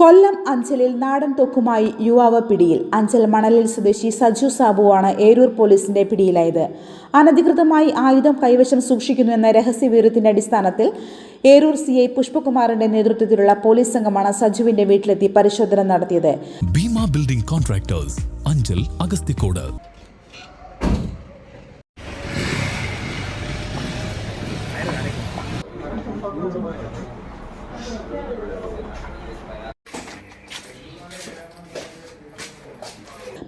കൊല്ലം അഞ്ചലിൽ നാടൻ തൊക്കുമായി യുവാവ് പിടിയിൽ. അഞ്ചൽ മണലിൽ സ്വദേശി സജു സാബുവാണ് ഏരൂർ പോലീസിന്റെ പിടിയിലായത്. അനധികൃതമായി ആയുധം കൈവശം സൂക്ഷിക്കുന്നുവെന്ന രഹസ്യവിവരത്തിന്റെ അടിസ്ഥാനത്തിൽ ഏരൂർ സി ഐ പുഷ്പകുമാറിന്റെ നേതൃത്വത്തിലുള്ള പോലീസ് സംഘമാണ് സജുവിന്റെ വീട്ടിലെത്തി പരിശോധന നടത്തിയത്. Bhima building contractors Anchal Agasthikode.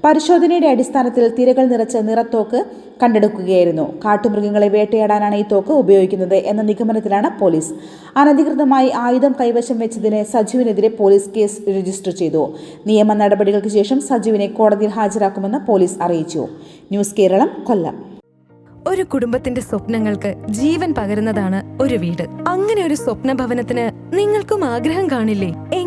പരിശോധനയുടെ അടിസ്ഥാനത്തിൽ തിരകൾ നിറച്ച നിറത്തോക്ക് കണ്ടെടുക്കുകയായിരുന്നു. കാട്ടുമൃഗങ്ങളെ വേട്ടയാടാനാണ് ഈ തോക്ക് ഉപയോഗിക്കുന്നത് എന്ന നിഗമനത്തിലാണ് പോലീസ്. അനധികൃതമായി ആയുധം കൈവശം വെച്ചതിന് സജീവിനെതിരെ പോലീസ് കേസ് രജിസ്റ്റർ ചെയ്തു. നിയമ നടപടികൾക്ക് ശേഷം സജീവിനെ കോടതിയിൽ ഹാജരാക്കുമെന്ന് പോലീസ് അറിയിച്ചു. ന്യൂസ് കേരളം കൊല്ലം. ഒരു കുടുംബത്തിന്റെ സ്വപ്നങ്ങൾക്ക് ജീവൻ പകരുന്നതാണ് ഒരു വീട്. അങ്ങനെ ഒരു സ്വപ്ന ഭവനത്തിന് നിങ്ങൾക്കും ആഗ്രഹം കാണില്ലേ?